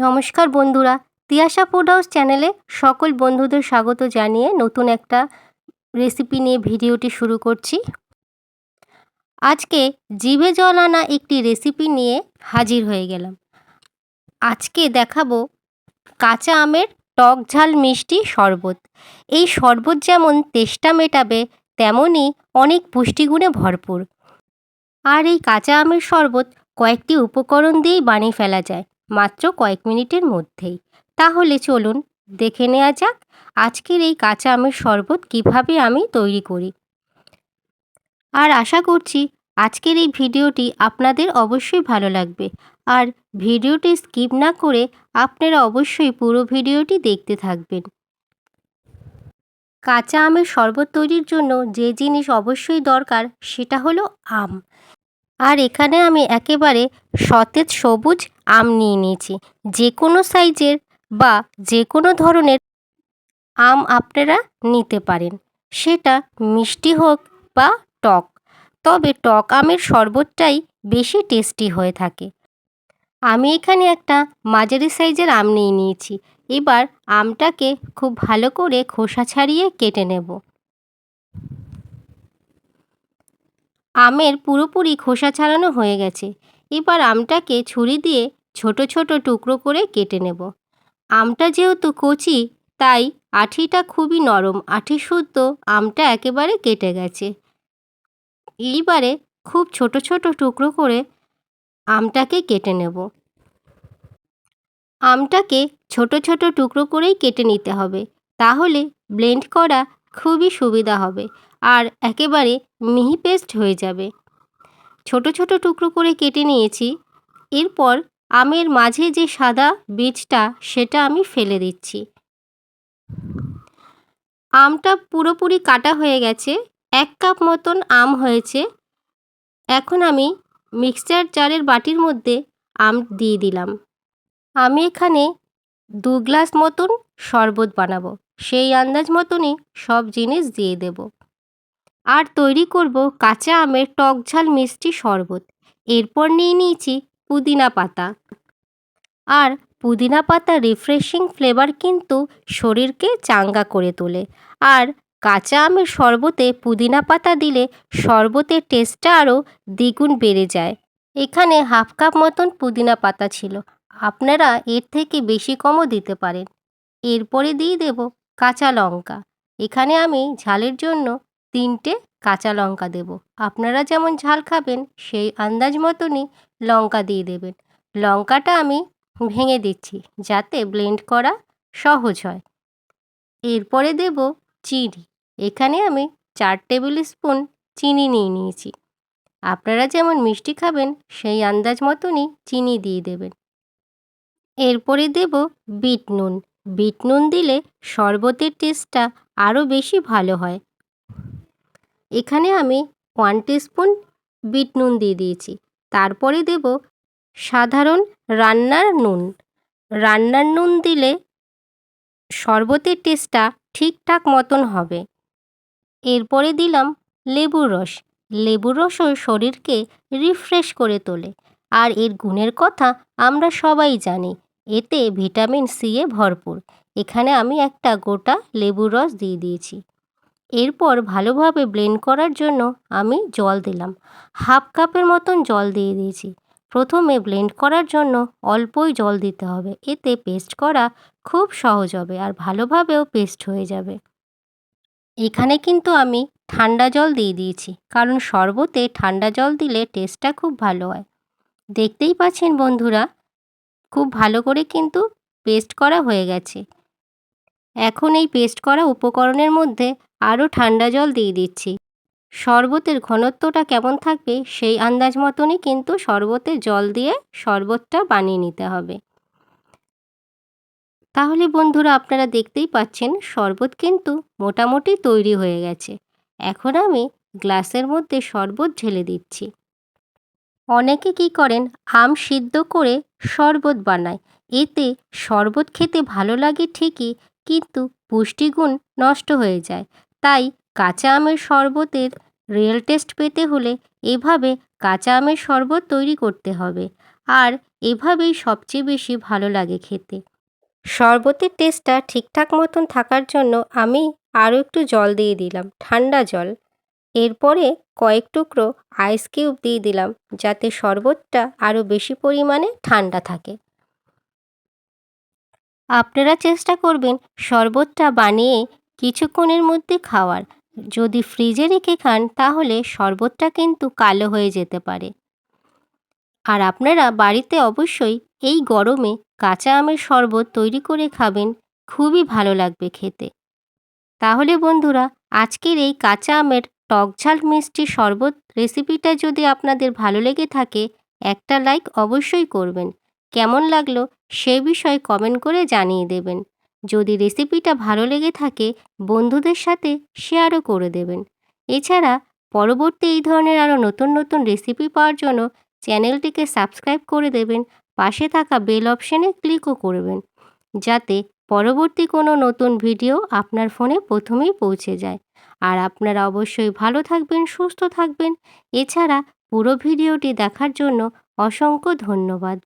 নমস্কার বন্ধুরা, Tiyasha food house চ্যানেলে সকল বন্ধুদের স্বাগত জানিয়ে নতুন একটা রেসিপি নিয়ে ভিডিওটি শুরু করছি। আজকে জিভে জল আনা একটি রেসিপি নিয়ে হাজির হয়ে গেলাম। আজকে দেখাবো কাঁচা আমের টক ঝাল মিষ্টি শরবত। এই শরবত যেমন তেষ্টা মেটাবে, তেমনই অনেক পুষ্টিগুণে ভরপুর। আর এই কাঁচা আমের শরবত কয়েকটি উপকরণ দিয়েই বানিয়ে ফেলা যায়। মাত্র কয়েক মিনিটের মধ্যেই। তাহলে চলুন, দেখে নেওয়া যাক আজকের এই কাঁচা আমের শরবত কীভাবে আমি তৈরি করি। আর আশা করছি আজকের এই ভিডিওটি আপনাদের অবশ্যই ভালো লাগবে। আর ভিডিওটি স্কিপ না করে আপনারা অবশ্যই পুরো ভিডিওটি দেখতে থাকবেন। কাঁচা আমের শরবত তৈরির জন্য যে জিনিস অবশ্যই দরকার সেটা হলো আম। আর এখানে আমি একেবারে সতেজ সবুজ আম নিয়ে নিয়েছি। যে কোনো সাইজের বা যে কোনো ধরনের আম আপনারা নিতে পারেন। সেটা মিষ্টি হোক বা টক। তবে টক আমের শরবতটাই বেশি টেস্টি হয়ে থাকে। আমি এখানে একটা মাঝারি সাইজের আম নিয়ে নিয়েছি। এবার আমটাকে খুব ভালো করে খোসা ছাড়িয়ে কেটে নেব। আমের পুরোপুরি খোসা ছাড়ানো হয়ে গেছে। এবার আমটাকে ছুরি দিয়ে ছোট ছোট টুকরো করে কেটে নেব। আমটা যেহেতু কচি, তাই আঠিটা খুবই নরম, আঠি শুদ্ধ আমটা একেবারে কেটে গেছে। এইবারে খুব ছোট ছোট টুকরো করে আমটাকে কেটে নেব। আমটাকে ছোট ছোট টুকরো করেই কেটে নিতে হবে। তাহলে ব্লেন্ড করা খুবই সুবিধা হবে, আর একেবারে মিহি পেস্ট হয়ে যাবে। ছোট ছোট টুকরো করে কেটে নিয়েছি, এরপর আমের মাঝে যে সাদা বীজটা সেটা আমি ফেলে দিচ্ছি। আমটা পুরোপুরি কাটা হয়ে গেছে, এক কাপ মতন আম হয়েছে। এখন আমি মিক্সচার জারের বাটির মধ্যে আম দিয়ে দিলাম। আমি এখানে দু গ্লাস মতন শরবত বানাবো। সেই আন্দাজ মতনই সব জিনিস দিয়ে দেব। আর তৈরি করব কাঁচা আমের টক ঝাল মিষ্টি শরবত। এরপর নিয়ে নিয়েছি পুদিনা পাতা। আর পুদিনা পাতা রিফ্রেশিং ফ্লেভার কিন্তু শরীরকে চাঙ্গা করে তোলে। আর কাঁচা আমের শরবতে পুদিনা পাতা দিলে শরবতের টেস্টটা আরও দ্বিগুণ বেড়ে যায়। এখানে হাফ কাপ মতন পুদিনা পাতা ছিল। আপনারা এর থেকে বেশি কমও দিতে পারেন। এরপরে দিয়ে দেব কাঁচা লঙ্কা। এখানে আমি ঝালের জন্য তিনটে কাঁচা লঙ্কা দেব। আপনারা যেমন ঝাল খাবেন, সেই আন্দাজ মতনই লঙ্কা দিয়ে দেবেন। লঙ্কাটা আমি ভেঙে দিচ্ছি, যাতে ব্লেন্ড করা সহজ হয়। এরপরে দেব চিনি। এখানে আমি চার টেবিল স্পুন চিনি নিয়ে নিয়েছি। আপনারা যেমন মিষ্টি খাবেন, সেই আন্দাজ মতনই চিনি দিয়ে দেবেন। এরপরে দেব বিট নুন। বিট নুন দিলে শরবতের টেস্টটা আরও বেশি ভালো হয়। এখানে আমি ওয়ান স্পুন বিট নুন দিয়ে দিয়েছি। তারপরে দেব সাধারণ রান্নার নুন। রান্নার নুন দিলে শরবতের টেস্টটা ঠিকঠাক মতন হবে। এরপরে দিলাম লেবুর রস। লেবুর রসও শরীরকে রিফ্রেশ করে তোলে। আর এর গুণের কথা আমরা সবাই জানি। এতে ভিটামিন সি এ ভরপুর। এখানে আমি একটা গোটা লেবুর রস দিয়ে দিয়েছি। এরপর ভালোভাবে ব্লেন্ড করার জন্য আমি জল দিলাম। হাফ কাপের মতন জল দিয়ে দিয়েছি। প্রথমে ব্লেন্ড করার জন্য অল্পই জল দিতে হবে। এতে পেস্ট করা খুব সহজ হবে আর ভালোভাবেও পেস্ট হয়ে যাবে। এখানে কিন্তু আমি ঠান্ডা জল দিয়ে দিয়েছি, কারণ শরবতে ঠান্ডা জল দিলে টেস্টটা খুব ভালো হয়। দেখতেই পাচ্ছেন বন্ধুরা খুব ভালো করে কিন্তু পেস্ট করা হয়ে গেছে। এখন এই পেস্ট করা উপকরণের মধ্যে আরও ঠান্ডা জল দিয়ে দিচ্ছি। শরবতের ঘনত্বটা কেমন থাকবে সেই আন্দাজ মতনই কিন্তু শরবতে জল দিয়ে শরবতটা বানিয়ে নিতে হবে। তাহলে বন্ধুরা আপনারা দেখতেই পাচ্ছেন শরবত কিন্তু মোটামুটি তৈরি হয়ে গেছে। এখন আমি গ্লাসের মধ্যে শরবত ঢেলে দিচ্ছি। অনেকে কি করেন? আম সিদ্ধ করে শরবত বানায়। এতে শরবত খেতে ভালো লাগে ঠিকই, কিন্তু পুষ্টিগুণ নষ্ট হয়ে যায়। তাই কাঁচা আমের শরবতের রিয়েল টেস্ট পেতে হলে এভাবে কাঁচা আমের শরবত তৈরি করতে হবে। আর এভাবেই সবচেয়ে বেশি ভালো লাগে খেতে। শরবতের টেস্টটা ঠিকঠাক মতন থাকার জন্য আমি আরও একটু জল দিয়ে দিলাম, ঠান্ডা জল। এরপরে কয়েক টুকরো আইস কিউব দিয়ে দিলাম, যাতে শরবতটা আরও বেশি পরিমাণে ঠান্ডা থাকে। আপনারা চেষ্টা করবেন শরবতটা বানিয়ে কিছুক্ষণের মধ্যে খাওয়ার। যদি ফ্রিজে রেখে খান, তাহলে শরবতটা কিন্তু কালো হয়ে যেতে পারে। আর আপনারা বাড়িতে অবশ্যই এই গরমে কাঁচা আমের শরবত তৈরি করে খাবেন, খুবই ভালো লাগবে খেতে। তাহলে বন্ধুরা, আজকের এই কাঁচা আমের টকঝাল মিষ্টি শরবত রেসিপিটা যদি আপনাদের ভালো লেগে থাকে, একটা লাইক অবশ্যই করবেন। কেমন লাগল সে বিষয়ে কমেন্ট করে জানিয়ে দেবেন। যদি রেসিপিটা ভালো লেগে থাকে, বন্ধুদের সাথে শেয়ারও করে দেবেন। এছাড়া, পরবর্তী এই ধরনের আরও নতুন নতুন রেসিপি পাওয়ার জন্য চ্যানেলটিকে সাবস্ক্রাইব করে দেবেন, পাশে থাকা বেল অপশানে ক্লিকও করবেন, যাতে পরবর্তী কোনো নতুন ভিডিও আপনার ফোনে প্রথমেই পৌঁছে যায়। আর আপনারা অবশ্যই ভালো থাকবেন সুস্থ থাকবেন। এছাড়া পুরো ভিডিওটি দেখার জন্য অসংখ্য ধন্যবাদ।